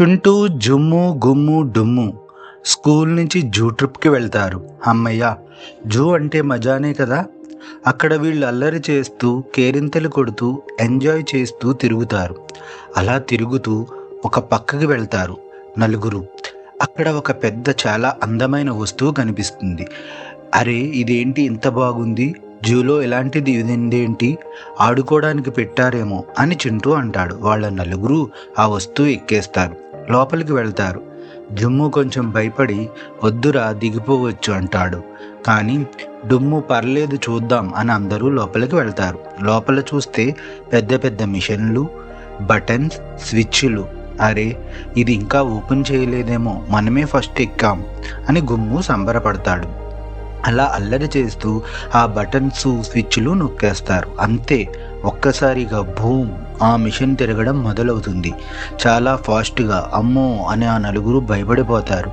పింటూ జుమ్ము గుమ్ము డుమ్ము. స్కూల్ నుంచి జూ ట్రిప్కి వెళ్తారు. అమ్మయ్య జూ అంటే మజానే కదా? అక్కడ వీళ్ళు అల్లరి చేస్తూ కేరింతలు కొడుతూ ఎంజాయ్ చేస్తూ తిరుగుతారు. అలా తిరుగుతూ ఒక పక్కకి వెళ్తారు నలుగురు. అక్కడ ఒక పెద్ద చాలా అందమైన వస్తువు కనిపిస్తుంది. అరే ఇదేంటి ఇంత బాగుంది? జూలో ఎలాంటిది ఇదేంటి? ఆడుకోవడానికి పెట్టారేమో అని చింటూ అంటాడు. వాళ్ళ నలుగురు ఆ వస్తువు ఎక్కేస్తారు. లోపలికి వెళ్తారు. జుమ్ము కొంచెం భయపడి వద్దురా దిగిపోవచ్చు అంటాడు. కానీ డుమ్ము పర్లేదు చూద్దాం అని అందరూ లోపలికి వెళ్తారు. లోపల చూస్తే పెద్ద పెద్ద మిషన్లు బటన్స్ స్విచ్లు. అరే ఇది ఇంకా ఓపెన్ చేయలేదేమో మనమే ఫస్ట్ ఎక్కాం అని గుమ్ము సంబరపడతాడు. అలా అల్లరి చేస్తూ ఆ బటన్స్ స్విచ్లు నొక్కేస్తారు. అంతే ఒక్కసారిగా భూమ్ ఆ మిషన్ తిరగడం మొదలవుతుంది. చాలా ఫాస్ట్గా అమ్మో అని ఆ నలుగురు భయపడిపోతారు.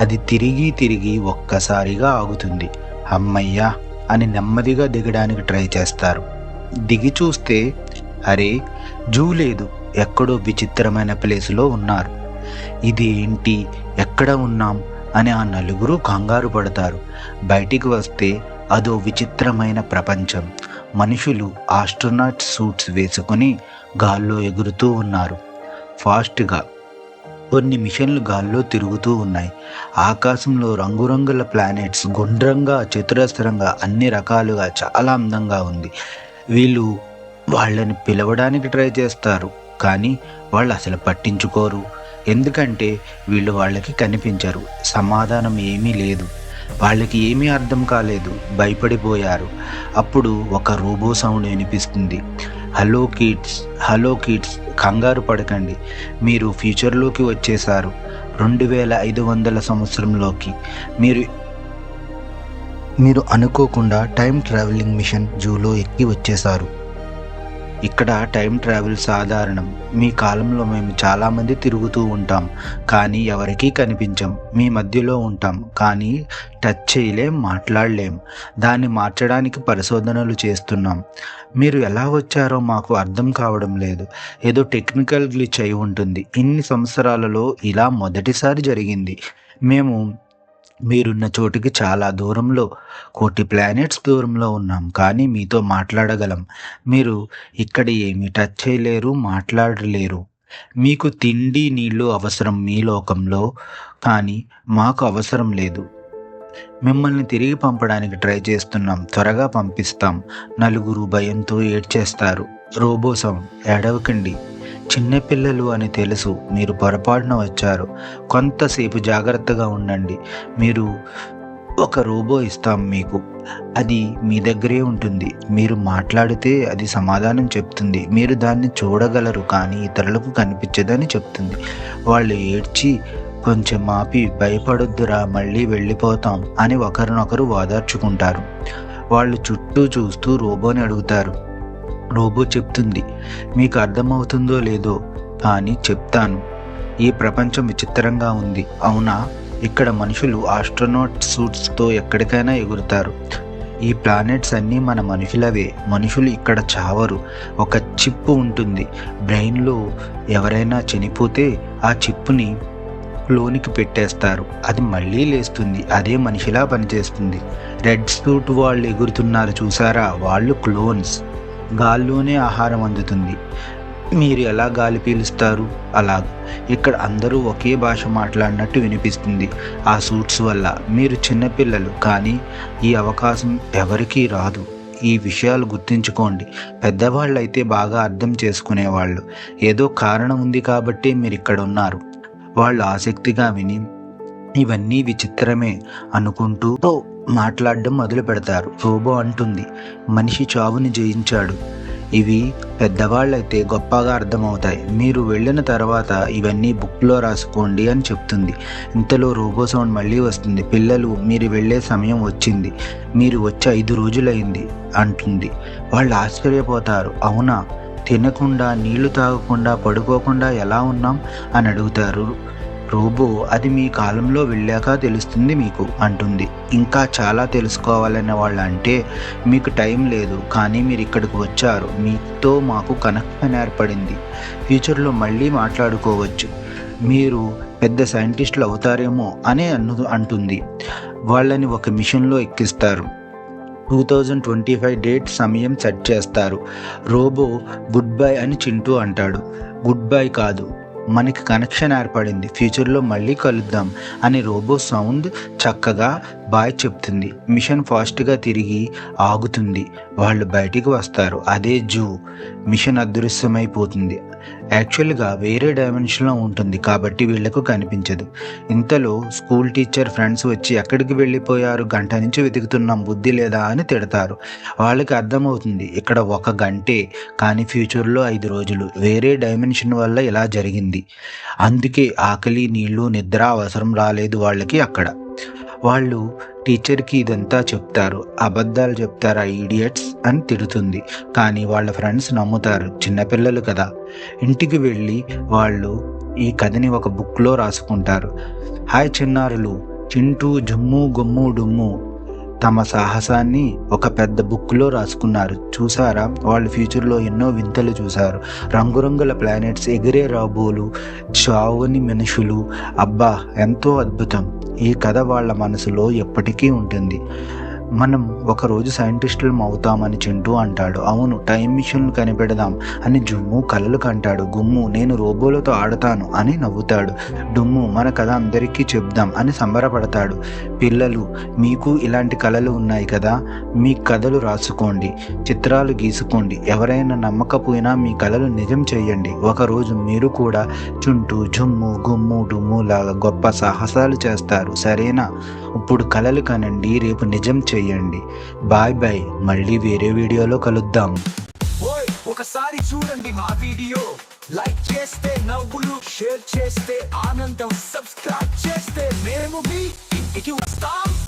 అది తిరిగి తిరిగి ఒక్కసారిగా ఆగుతుంది. అమ్మయ్యా అని నెమ్మదిగా దిగడానికి ట్రై చేస్తారు. దిగి చూస్తే అరే జూ లేదు. ఎక్కడో విచిత్రమైన ప్లేసులో ఉన్నారు. ఇది ఏంటి? ఎక్కడ ఉన్నాం? అని ఆ నలుగురు కంగారు పడతారు. బయటికి వస్తే అదో విచిత్రమైన ప్రపంచం. మనుషులు ఆస్ట్రోనాట్ సూట్స్ వేసుకొని గాల్లో ఎగురుతూ ఉన్నారు. ఫాస్ట్గా కొన్ని మిషన్లు గాల్లో తిరుగుతూ ఉన్నాయి. ఆకాశంలో రంగురంగుల ప్లానెట్స్ గుండ్రంగా చతురస్రంగా అన్ని రకాలుగా చాలా అందంగా ఉంది. వీళ్ళు వాళ్ళని పిలవడానికి ట్రై చేస్తారు కానీ వాళ్ళు అసలు పట్టించుకోరు. ఎందుకంటే వీళ్ళు వాళ్ళకి కనిపించరు. సమాధానం ఏమీ లేదు. వాళ్ళకి ఏమీ అర్థం కాలేదు. భయపడిపోయారు. అప్పుడు ఒక రోబో సౌండ్ వినిపిస్తుంది. హలో కిడ్స్ హలో కిడ్స్ కంగారు పడకండి. మీరు ఫ్యూచర్లోకి వచ్చేసారు రెండు వేల ఐదు వందల సంవత్సరంలోకి. మీరు మీరు అనుకోకుండా టైం ట్రావెలింగ్ మిషన్ జూలో ఎక్కి వచ్చేసారు ఇక్కడ టైం ట్రావెల్ సాధారణం. మీ కాలంలో మేము చాలామంది తిరుగుతూ ఉంటాం. కానీ ఎవరికీ కనిపించం. మీ మధ్యలో ఉంటాం. కానీ టచ్ చేయలేం మాట్లాడలేం. దాన్ని మార్చడానికి పరిశోధనలు చేస్తున్నాం. మీరు ఎలా వచ్చారో మాకు అర్థం కావడం లేదు. ఏదో టెక్నికల్ గ్లిచ్ అయి ఉంటుంది. ఇన్ని సంవత్సరాలలో ఇలా మొదటిసారి జరిగింది. మేము మీరున్న చోటుకి చాలా దూరంలో కోటి ప్లానెట్స్ దూరంలో ఉన్నాం. కానీ మీతో మాట్లాడగలం. మీరు ఇక్కడ ఏమి టచ్ చేయలేరు మాట్లాడలేరు. మీకు తిండి నీళ్ళు అవసరం మీ లోకంలో కానీ మాకు అవసరం లేదు. మిమ్మల్ని తిరిగి పంపడానికి ట్రై చేస్తున్నాం. త్వరగా పంపిస్తాం. నలుగురు భయంతో ఏడ్చేస్తారు. Robo sound. ఏడవకండి. చిన్నపిల్లలు అని తెలుసు మీరు పొరపాటున వచ్చారు. కొంతసేపు జాగ్రత్తగా ఉండండి. మీరు ఒక రోబో ఇస్తాం మీకు. అది మీ దగ్గరే ఉంటుంది. మీరు మాట్లాడితే అది సమాధానం చెప్తుంది. మీరు దాన్ని చూడగలరు కానీ ఇతరులకు కనిపించదని చెప్తుంది. వాళ్ళు ఏడ్చి కొంచెం ఆపి భయపడొద్దురా మళ్ళీ వెళ్ళిపోతాం అని ఒకరినొకరు ఓదార్చుకుంటారు. వాళ్ళు చుట్టూ చూస్తూ రోబోని అడుగుతారు. రోబో చెప్తుంది. మీకు అర్థమవుతుందో లేదో అని చెప్తాను. ఈ ప్రపంచం విచిత్రంగా ఉంది. అవునా? ఇక్కడ మనుషులు ఆస్ట్రోనాట్ సూట్స్తో ఎక్కడికైనా ఎగురుతారు. ఈ ప్లానెట్స్ అన్నీ మన మనుషులవే. మనుషులు ఇక్కడ చావరు. ఒక చిప్పు ఉంటుంది. బ్రెయిన్లో ఎవరైనా చనిపోతే ఆ చిప్పుని లోనికి పెట్టేస్తారు. అది మళ్ళీ లేస్తుంది. అదే మనిషిలా పనిచేస్తుంది. రెడ్ సూట్ వాళ్ళు ఎగురుతున్నారు చూసారా? వాళ్ళు క్లోన్స్. గాల్లోనే ఆహారం అందుతుంది. మీరు ఎలా గాలి పీలుస్తారు? అలా ఇక్కడ అందరూ ఒకే భాష మాట్లాడినట్టు వినిపిస్తుంది. ఆ సూట్స్ వల్ల మీరు చిన్నపిల్లలు కానీ ఈ అవకాశం ఎవరికీ రాదు. ఈ విషయాలు గుర్తుంచుకోండి. పెద్దవాళ్ళు అయితే బాగా అర్థం చేసుకునేవాళ్ళు. ఏదో కారణం ఉంది కాబట్టి మీరు ఇక్కడ ఉన్నారు వాళ్ళు ఆసక్తిగా విని ఇవన్నీ విచిత్రమే అనుకుంటూ మాట్లాడడం మొదలు పెడతారు. రోబో అంటుంది మనిషి చావుని జయించాడు. ఇవి పెద్దవాళ్ళైతే గొప్పగా అర్థమవుతాయి. మీరు వెళ్ళిన తర్వాత ఇవన్నీ బుక్లో రాసుకోండి అని చెప్తుంది. ఇంతలో రోబో సౌండ్ మళ్ళీ వస్తుంది. పిల్లలు మీరు వెళ్ళే సమయం వచ్చింది. మీరు వచ్చి ఐదు రోజులైంది అంటుంది. వాళ్ళు ఆశ్చర్యపోతారు. అవునా? తినకుండా నీళ్ళు తాగకుండా పడుకోకుండా ఎలా ఉన్నాం? అని అడుగుతారు రోబో అది మీ కాలంలో వెళ్ళాక తెలుస్తుంది మీకు అంటుంది. ఇంకా చాలా తెలుసుకోవాలనే వాళ్ళు అంటే మీకు టైం లేదు కానీ మీరు ఇక్కడికి వచ్చారు. మీతో మాకు కనెక్షన్ ఏర్పడింది. ఫ్యూచర్లో మళ్ళీ మాట్లాడుకోవచ్చు. మీరు పెద్ద సైంటిస్టులు అవుతారేమో అని అను అంటుంది. వాళ్ళని ఒక మిషన్లో ఎక్కిస్తారు. Two thousand twenty five date సమయం సెట్ చేస్తారు. రోబో గుడ్ బై అని చింటూ అంటాడు. గుడ్ బై కాదు మనకి కనెక్షన్ ఏర్పడింది. ఫ్యూచర్లో మళ్ళీ కలుద్దాం అని రోబో సౌండ్ చక్కగా బాయ్ చెప్తుంది. మిషన్ ఫాస్ట్గా తిరిగి ఆగుతుంది. వాళ్ళు బయటికి వస్తారు. అదే జూ. మిషన్ అదృశ్యమైపోతుంది. యాక్చువల్గా వేరే డైమెన్షన్లో ఉంటుంది కాబట్టి వీళ్ళకు కనిపించదు. ఇంతలో స్కూల్ టీచర్ ఫ్రెండ్స్ వచ్చి ఎక్కడికి వెళ్ళిపోయారు? గంట నుంచి వెతుకుతున్నాం బుద్ధి లేదా అని తిడతారు. వాళ్ళకి అర్థమవుతుంది ఇక్కడ ఒక గంటే కానీ ఫ్యూచర్లో ఐదు రోజులు. వేరే డైమెన్షన్ వల్ల ఇలా జరిగింది. అందుకే ఆకలి నీళ్ళు నిద్ర అవసరం రాలేదు వాళ్ళకి అక్కడ. వాళ్ళు టీచర్కి ఇదంతా చెప్తారు. అబద్ధాలు చెప్తారు ఆ ఈడియట్స్ అని తిడుతుంది. కానీ వాళ్ళ ఫ్రెండ్స్ నమ్ముతారు. చిన్నపిల్లలు కదా. ఇంటికి వెళ్ళి వాళ్ళు ఈ కథని ఒక బుక్లో రాసుకుంటారు. హాయ్ చిన్నారులు. చింటూ జుమ్ము గుమ్ము డుమ్ము. తమ సాహసాన్ని ఒక పెద్ద బుక్లో రాసుకున్నారు. చూసారా? వాళ్ళు ఫ్యూచర్లో ఎన్నో వింతలు చూశారు. రంగురంగుల ప్లానెట్స్ ఎగిరే రాబోలు చావుని మనుషులు. అబ్బా ఎంతో అద్భుతం. ఈ కథ వాళ్ళ మనసులో ఎప్పటికీ ఉంటుంది. మనం ఒకరోజు సైంటిస్టులం అవుతామని చింటూ అంటాడు. అవును టైం మిషన్లు కనిపెడదాం అని జుమ్ము కలలు కంటాడు. గుమ్ము నేను రోబోలతో ఆడతాను అని నవ్వుతాడు. డుమ్ము మన కథ అందరికీ చెప్దాం అని సంబరపడతాడు. పిల్లలు మీకు ఇలాంటి కళలు ఉన్నాయి కదా? మీ కథలు రాసుకోండి చిత్రాలు గీసుకోండి. ఎవరైనా నమ్మకపోయినా మీ కళలు నిజం చేయండి ఒకరోజు మీరు కూడా చుంటూ జుమ్ము గుమ్ము డుమ్ము లాగా గొప్ప సాహసాలు చేస్తారు. సరేనా? ఇప్పుడు కళలు కనండి రేపు నిజం చేయండి బాయ్ బాయ్ మళ్ళీ వేరే వీడియోలో కలుద్దాం. ఓయ్ ఒకసారి చూడండి మా వీడియో. లైక్ చేస్తే నవ్వులు షేర్ చేస్తే ఆనందం సబ్స్క్రైబ్ చేస్తే మేము మీ ఇంటికి వస్తాం.